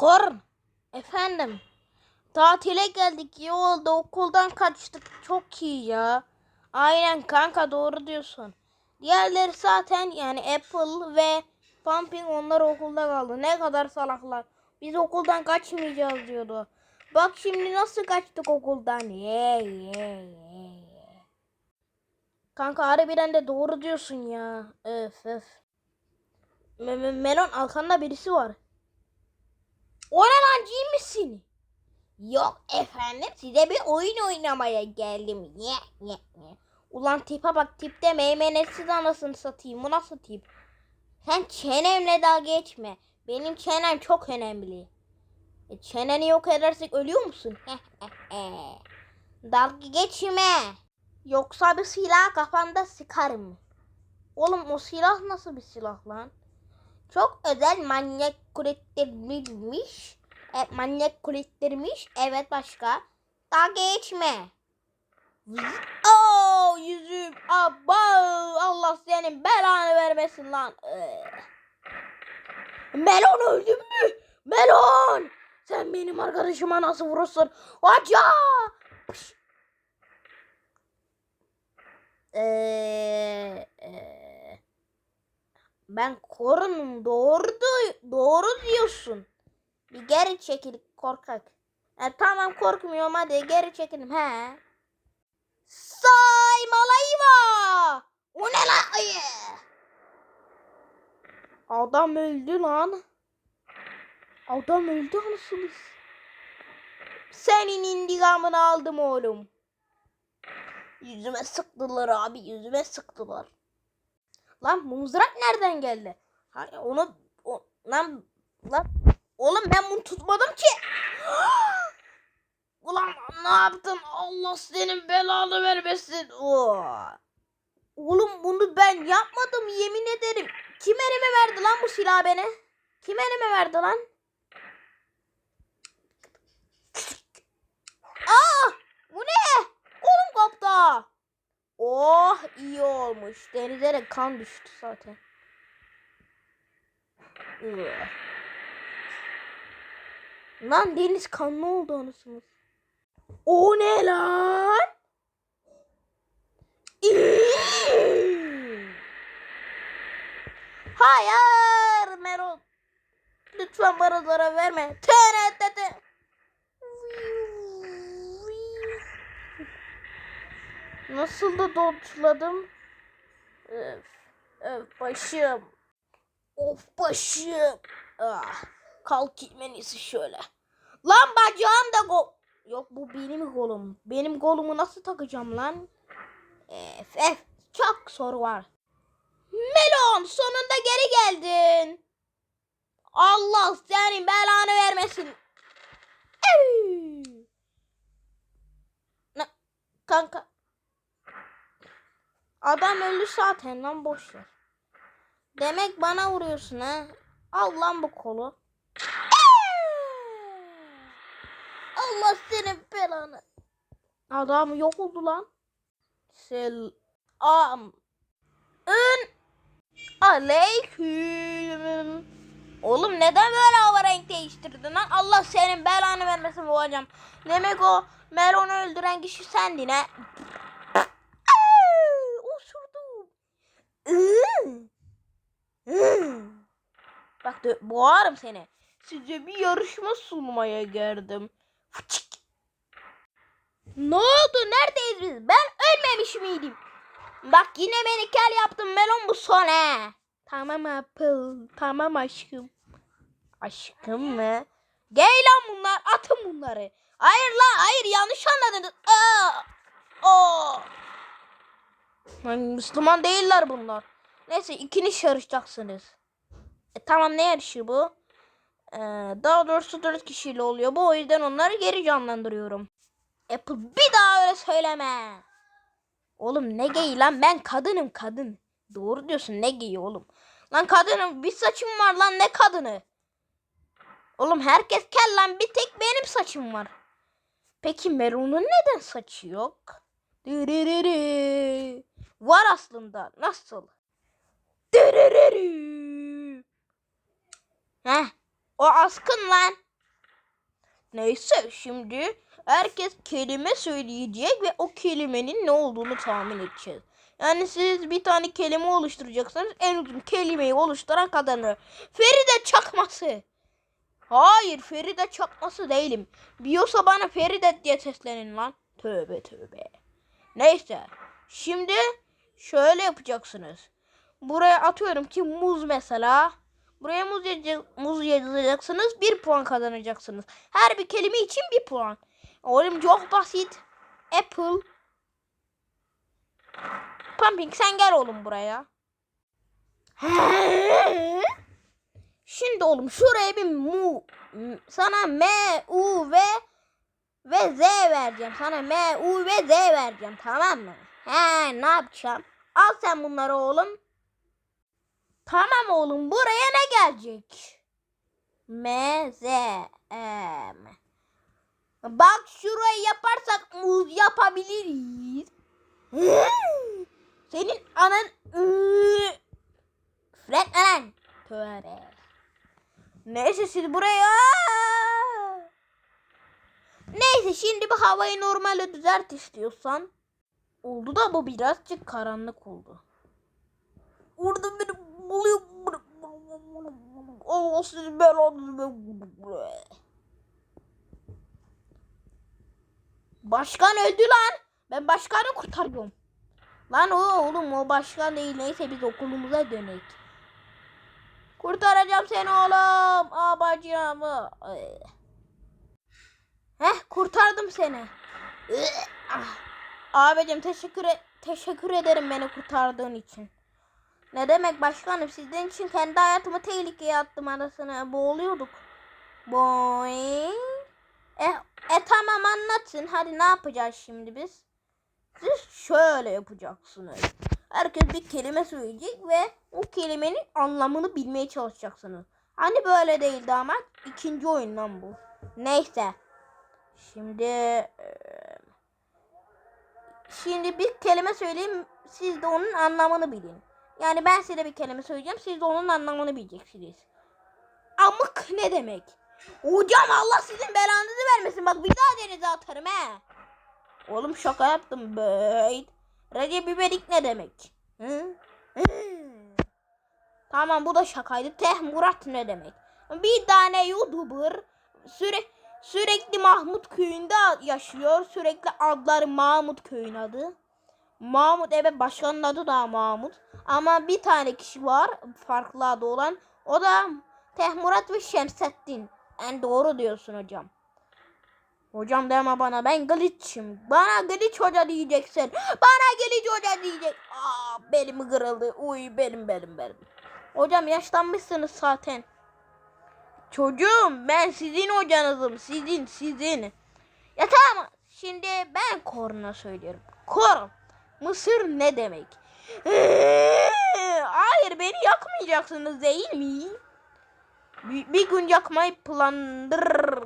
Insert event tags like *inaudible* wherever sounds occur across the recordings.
Korn. Efendim. Tatile geldik. İyi oldu. Okuldan kaçtık. Çok iyi ya. Aynen kanka doğru diyorsun. Diğerleri zaten yani Apple ve Pumping onlar okulda kaldı. Ne kadar salaklar. Biz okuldan kaçmayacağız diyordu. Bak şimdi nasıl kaçtık okuldan. Ye ye ye. Kanka harbiden de doğru diyorsun ya. Öf öf. Me- Melon arkanda birisi var. O ne lan cin misin? Yok efendim size bir oyun oynamaya geldim. Ye ye ye. Ulan tipe bak tipte meymenetsiz anasını satayım. Bu nasıl tip? Sen çenemle dalga geçme. Benim çenem çok önemli. E, çeneni yok edersek ölüyor musun? dalga geçme. Yoksa bir silah kafanda sıkarım. Oğlum o silah nasıl bir silah lan? Çok özel manyak kulitlermiş. E, manyak kulitlermiş. Evet başka. Dalga geçme. Oh yüzüm. Abba. Allah senin belanı vermesin lan. Ee. Melon öldün mü? Melon. Sen benim arkadaşıma nasıl vurursun? Hoca. Pış. Ee, ee. Ben korunum doğru doğru diyorsun. Bir geri çekil korkak. E, tamam korkmuyorum hadi geri çekilin he. Saymalayva. O ne? Ay. Adam öldü lan. Adam öldü anasını. Senin intikamını aldım oğlum. Yüzüme sıktılar abi yüzüme sıktılar. Lan mızrak nereden geldi? Ha, onu o, lan lan oğlum ben bunu tutmadım ki. *gasps* Ulan ne yaptın? Allah senin belanı vermesin. Oo. Oğlum bunu ben yapmadım yemin ederim. Kim elime verdi lan bu silahı beni? Kim elime verdi lan? Aa! Bu ne? Kolum koptu. Oh iyi olmuş. Denize de kan düştü zaten. Lan deniz kanlı oldu anasını. O ne lan? Hayır Meron. Lütfen bana zarar verme. TRT'de. Nasıl da dodge'ladım? Öf, öf başım. Of başım. Ah, kalkayım en şöyle. Lan bacağım da go... Yok bu benim kolum. Benim kolumu nasıl takacağım lan? Ef ef. Çok soru var. Melon sonunda geri geldin. Allah senin belanı vermesin. Ey! Ne? Kanka. Adam öldü zaten lan boş ver. Demek bana vuruyorsun ha. Al lan bu kolu. Allah senin belanı. Adam yok oldu lan. Sel am. Ün aleyküm. Oğlum neden böyle hava renk değiştirdin lan? Allah senin belanı vermesin hocam. Demek o Melon'u öldüren kişi sendin ha. Boğarım seni. Size bir yarışma sunmaya geldim. Fıçık. Ne oldu? Neredeyiz biz? Ben ölmemiş miydim? Bak yine beni kel yaptın melon bu son he. Tamam Apple. Tamam aşkım. Aşkım mı? Gel lan bunlar. Atın bunları. Hayır lan hayır yanlış anladınız. Aa! Lan Müslüman değiller bunlar. Neyse ikiniz yarışacaksınız. E, tamam ne yarışı bu? Ee, daha doğrusu dört kişiyle oluyor bu. O yüzden onları geri canlandırıyorum. Apple bir daha öyle söyleme. Oğlum ne geyi lan ben kadınım kadın. Doğru diyorsun ne geyi oğlum. Lan kadınım bir saçım var lan ne kadını. Oğlum herkes kel lan bir tek benim saçım var. Peki Meron'un neden saçı yok? Var aslında nasıl? Dırırırı. Heh o askın lan. Neyse şimdi herkes kelime söyleyecek ve o kelimenin ne olduğunu tahmin edeceğiz. Yani siz bir tane kelime oluşturacaksınız. En uzun kelimeyi oluşturan kazanır. Feride çakması. Hayır Feride çakması değilim. Biyosa bana Feride diye seslenin lan. Tövbe tövbe. Neyse. Şimdi şöyle yapacaksınız. Buraya atıyorum ki muz mesela. Buraya muz, yaza- muz yazacaksınız. Bir puan kazanacaksınız. Her bir kelime için bir puan. Oğlum çok basit. Apple. Pumping sen gel oğlum buraya. *laughs* Şimdi oğlum şuraya bir mu sana M, U ve ve Z vereceğim. Sana M, U ve Z vereceğim. Tamam mı? He ne yapacağım? Al sen bunları oğlum. Tamam oğlum buraya ne gelecek? M, Z, M. Bak şurayı yaparsak muz yapabiliriz. *laughs* Senin anan Fred anan. Tövbe. Neyse siz buraya. Neyse şimdi bu havayı normale düzelt istiyorsan. Oldu da bu birazcık karanlık oldu. Orada beni Başkan öldü lan. Ben başkanı kurtarıyorum. Lan o oğlum o başkan değil. Neyse biz okulumuza dönek. Kurtaracağım seni oğlum. Ay. Heh kurtardım seni. Ah. Abicim teşekkür e- teşekkür ederim beni kurtardığın için. Ne demek başkanım sizden için kendi hayatımı tehlikeye attım arasına boğuluyorduk. Boing. E, e tamam anlatın. Hadi ne yapacağız şimdi biz? Siz şöyle yapacaksınız. Herkes bir kelime söyleyecek ve o kelimenin anlamını bilmeye çalışacaksınız. Hani böyle değildi ama ikinci oyundan bu. Neyse. Şimdi şimdi bir kelime söyleyeyim. Siz de onun anlamını bilin. Yani ben size bir kelime söyleyeceğim. Siz de onun anlamını bileceksiniz. Amık ne demek? Hocam Allah sizin belanızı vermesin. Bak bir daha denize atarım he. Oğlum şaka yaptım bey. Recep İvedik ne demek? Hı. Tamam bu da şakaydı. Teh Murat ne demek? Bir tane YouTuber süre, sürekli Mahmut köyünde yaşıyor. Sürekli adları Mahmut köyün adı. Mahmut evet başkanın adı da Mahmut. Ama bir tane kişi var farklı adı olan. O da Tehmurat ve Şemsettin. En doğru diyorsun hocam. Hocam deme bana ben glitch'im. Bana glitch hoca diyeceksin. Bana glitch hoca diyecek. Aa belim kırıldı. Uy benim benim benim. Hocam yaşlanmışsınız zaten. Çocuğum ben sizin hocanızım. Sizin sizin. Ya tamam. Şimdi ben korna söylüyorum. Kor. Mısır ne demek? *laughs* Hayır beni yakmayacaksınız değil mi? Bir, bir gün yakmayı plandır.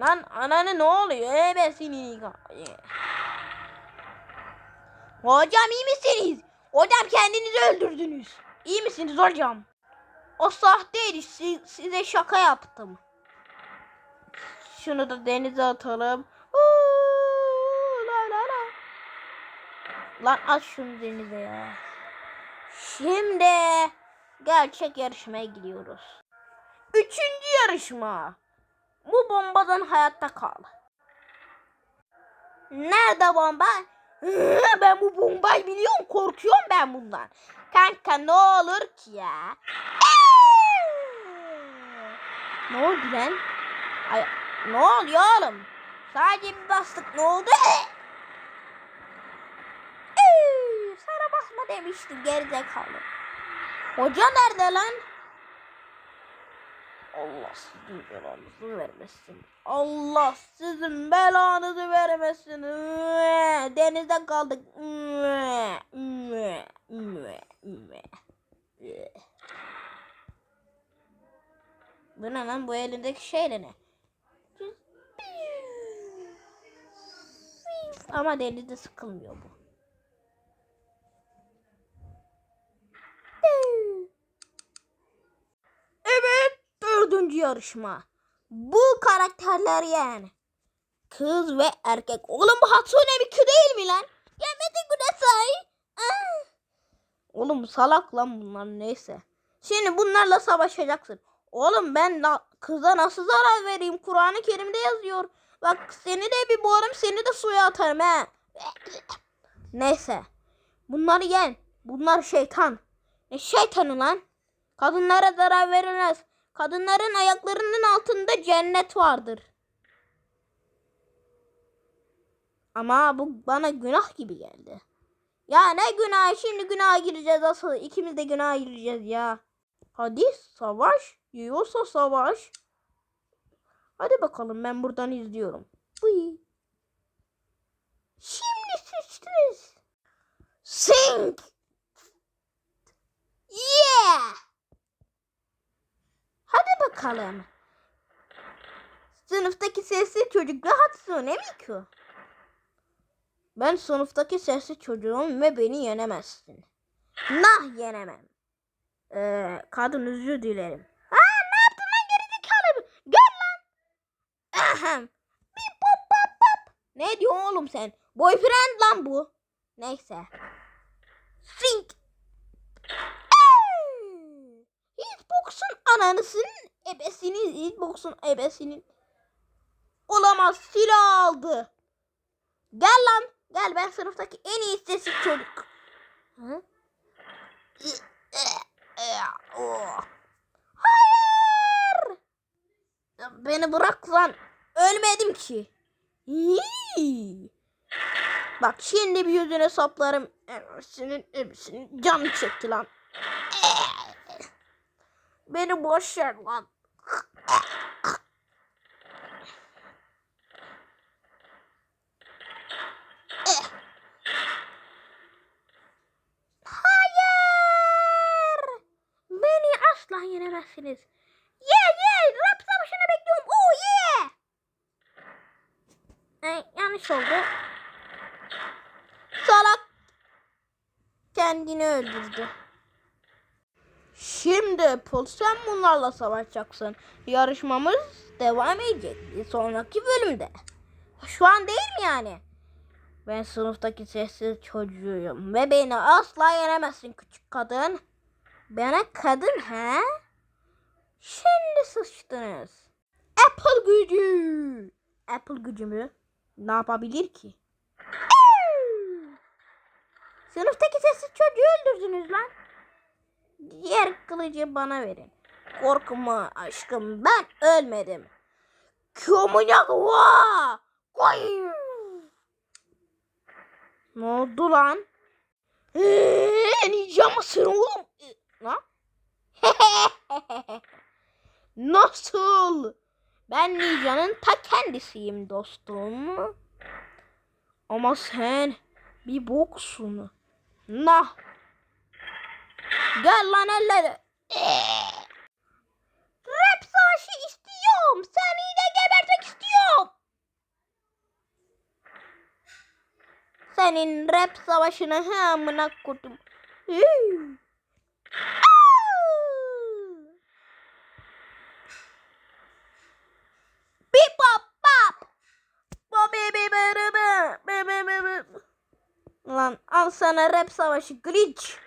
Lan ananı ne oluyor? Ben seni Hocam iyi misiniz? Hocam kendinizi öldürdünüz. İyi misiniz hocam? O sahteydi. Si- size şaka yaptım. Şunu da denize atalım. Huu, la la la. Lan at şunu denize ya. Şimdi gerçek yarışmaya gidiyoruz. Üçüncü yarışma. Bu bombadan hayatta kal. Nerede bomba? Ben bu bombayı biliyorum. Korkuyorum ben bundan. Kanka ne olur ki ya? Ne oldu lan? Ay, ne oluyor oğlum? Sadece bir bastık ne oldu? Ee, Sana basma demiştim gerizekalı. Hoca nerede lan? Allah sizin belanızı vermesin. Allah sizin belanızı vermesin. Denizde kaldık. Bu ne lan bu elindeki şey de ne? Ama denizde sıkılmıyor bu. Evet dördüncü yarışma. Bu karakterler yani. Kız ve erkek. Oğlum bu Hatsune Miku değil mi lan? Gelmedi Kudasai. Ah. Oğlum salak lan bunlar neyse. Şimdi bunlarla savaşacaksın. Oğlum ben na- kıza nasıl zarar vereyim? Kur'an-ı Kerim'de yazıyor. Bak seni de bir boğarım seni de suya atarım he. Neyse. Bunları yen. Bunlar şeytan. Ne şeytanı lan? Kadınlara zarar verilmez. Kadınların ayaklarının altında cennet vardır. Ama bu bana günah gibi geldi. Ya ne günah? Şimdi günaha gireceğiz asıl. İkimiz de günaha gireceğiz ya. Hadi savaş. Yiyorsa savaş. Hadi bakalım ben buradan izliyorum. Uy. Şimdi sıçtınız. Sink. Yeah. Hadi bakalım. Sınıftaki sesli çocuk ve Hatsune Miku. Ben sınıftaki sesli çocuğum ve beni yenemezsin. Nah yenemem. Ee, kadın özür dilerim. Ha ne yaptın lan gerizekalı? Gel lan. Ahem. Bir pop pop pop. Ne diyorsun oğlum sen? Boyfriend lan bu. Neyse. Sink. Ey! Hitbox'un ananısının ebesinin Hitbox'un ebesinin. Olamaz silah aldı. Gel lan. Gel ben sınıftaki en iyi sessiz çocuk. Hı? Hayır. Beni bırak lan. Ölmedim ki. Bak şimdi bir yüzüne saplarım. Senin hepsinin canı çekti lan. Beni boş ver lan. Hayır. Beni asla yenemezsiniz. Yeah yeah. Rap savaşını bekliyorum. Oh yeah. Ay, yanlış oldu. Salak kendini öldürdü. Şimdi Pul sen bunlarla savaşacaksın. Yarışmamız devam edecek bir sonraki bölümde. Şu an değil mi yani? Ben sınıftaki sessiz çocuğuyum ve beni asla yenemezsin küçük kadın. Bana kadın he? Şimdi sıçtınız. Apple gücü. Apple gücü mü? Ne yapabilir ki? Sınıftaki sessiz çocuğu öldürdünüz lan. Diğer kılıcı bana verin. Korkma aşkım ben ölmedim. Kyomunyawa! Koy! Ne oldu lan? Eee, ninja mısın oğlum? Ee, Lan? *laughs* Nasıl? Ben ninjanın ta kendisiyim dostum. Ama sen bir boksun. Nah. Gel lan elleri. Rap savaşı istiyorum. Seni de gebertmek istiyorum. Senin rap savaşına hamına kurdum. Lan al sana rap savaşı glitch.